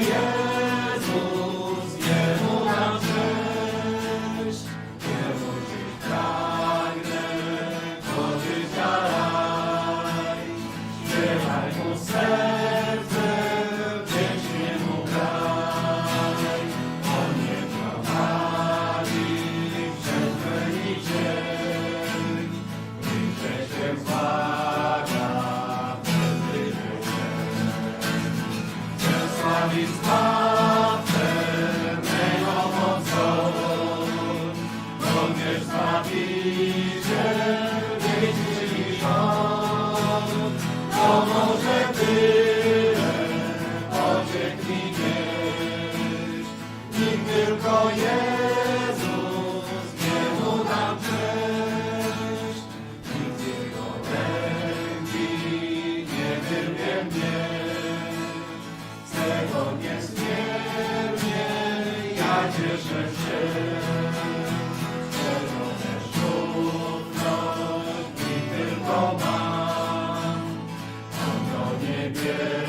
yeah. Do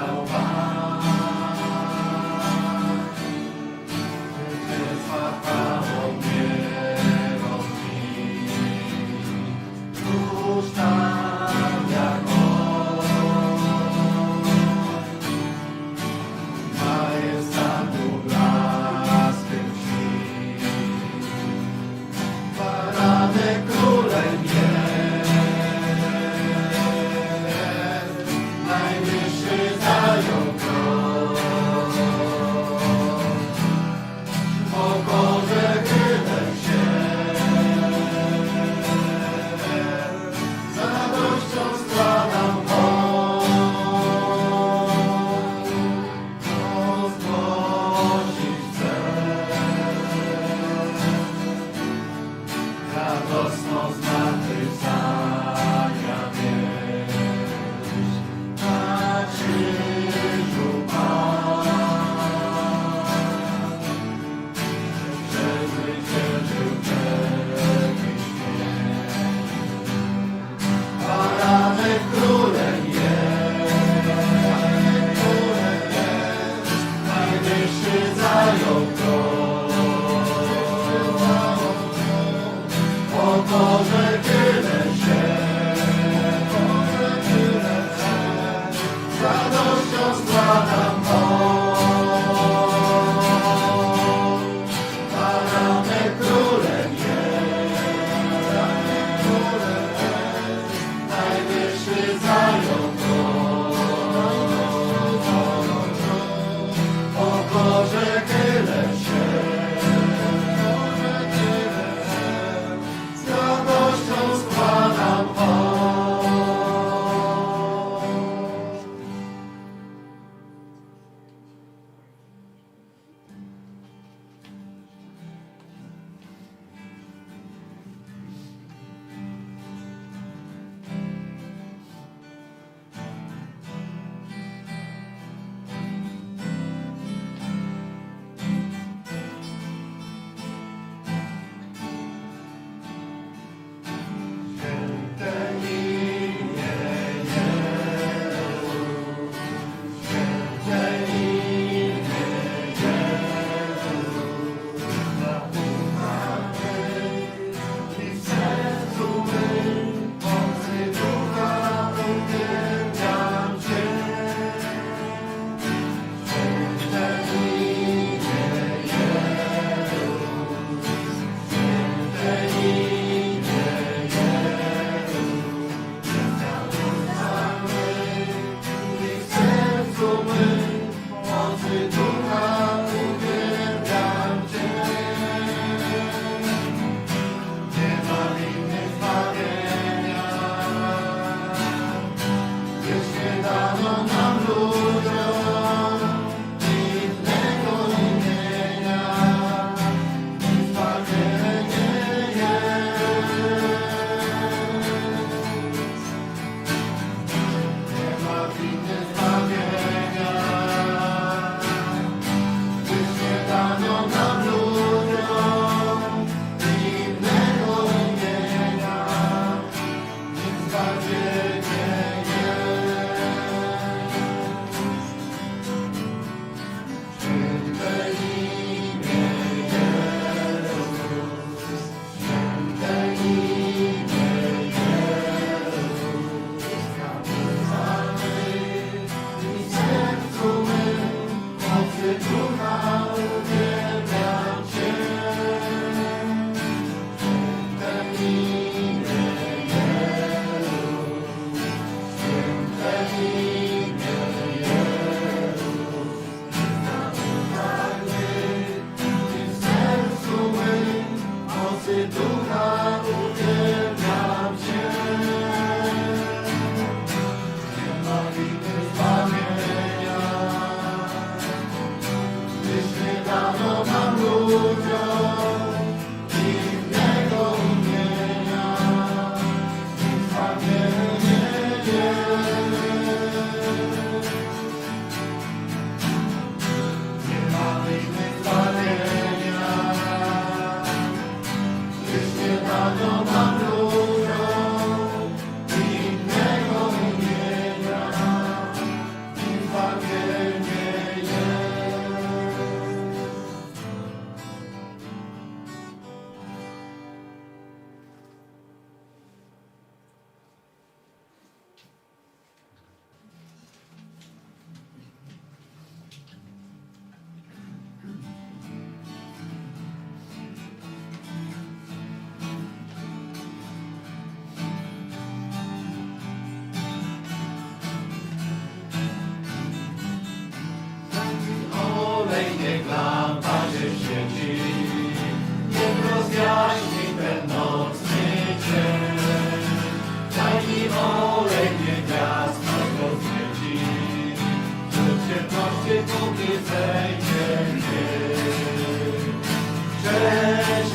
salvar. Niech lampa się świeci, niech rozjaśni ten nocny dzień. Daj mi olej, niech gwiazd rozświeci, do ciemności kupi zejdzie mnie. Cześć,